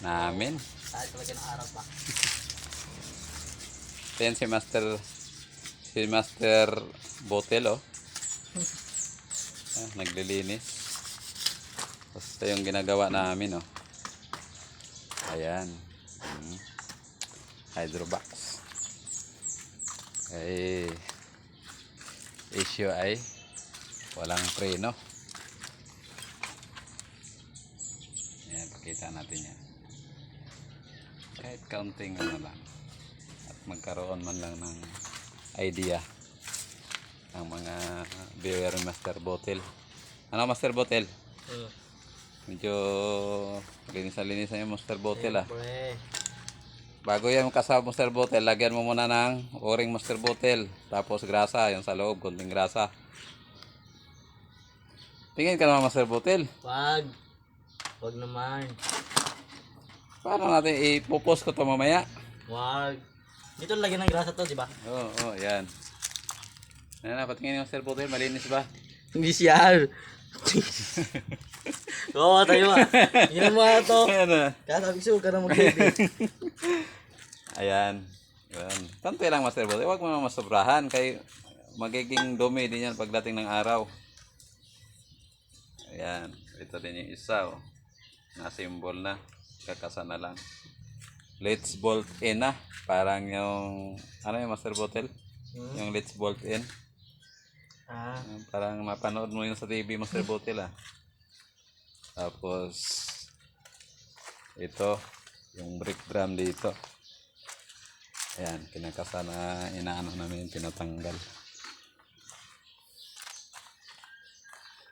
namin. Kahit talaga ng araw pa. Ito yan si Master si Master Botel oh. Ah, naglilinis. Ito yung ginagawa namin oh. Ayan. Hmm. Hydrobox. Ay issue ay walang preno. Ayan, pakita natin yan. Kahit counting ano lang at magkaroon man lang ng idea ng mga beer master bottle. Ano master bottle? Uh, Medyo linis-linis na yung master bottle ah. Bago yan kasama master bottle, lagyan mo muna ng o-ring master bottle. Tapos grasa, yung sa loob, konting grasa. Tingin ka naman master bottle. Wag. Wag naman. Paano natin ipopost ko to mamaya? Wag. Dito lagyan ng grasa to, di ba? Oo, oh, oh, yan. Ano na, patingin yung master bottle, malinis ba? Hindi siya. Oo, tayo ah. Yan mo nga to. Ayan sabi ka na mag-baby. Ayan. Ayan. Tanto lang master bottle. Huwag mo masobrahan kay magiging dumi din yan pagdating ng araw. Ayan. Ito din yung isa oh. Na-symbol na. Kakasa na lang. Let's bolt in na. Parang yung ano yung master bottle? Hmm? Yung let's bolt in. ah, Parang mapanood mo yung sa TV master bottle ah. Tapos ito yung brake drum dito. Ayan, kinakasa na inaano namin, tinatanggal.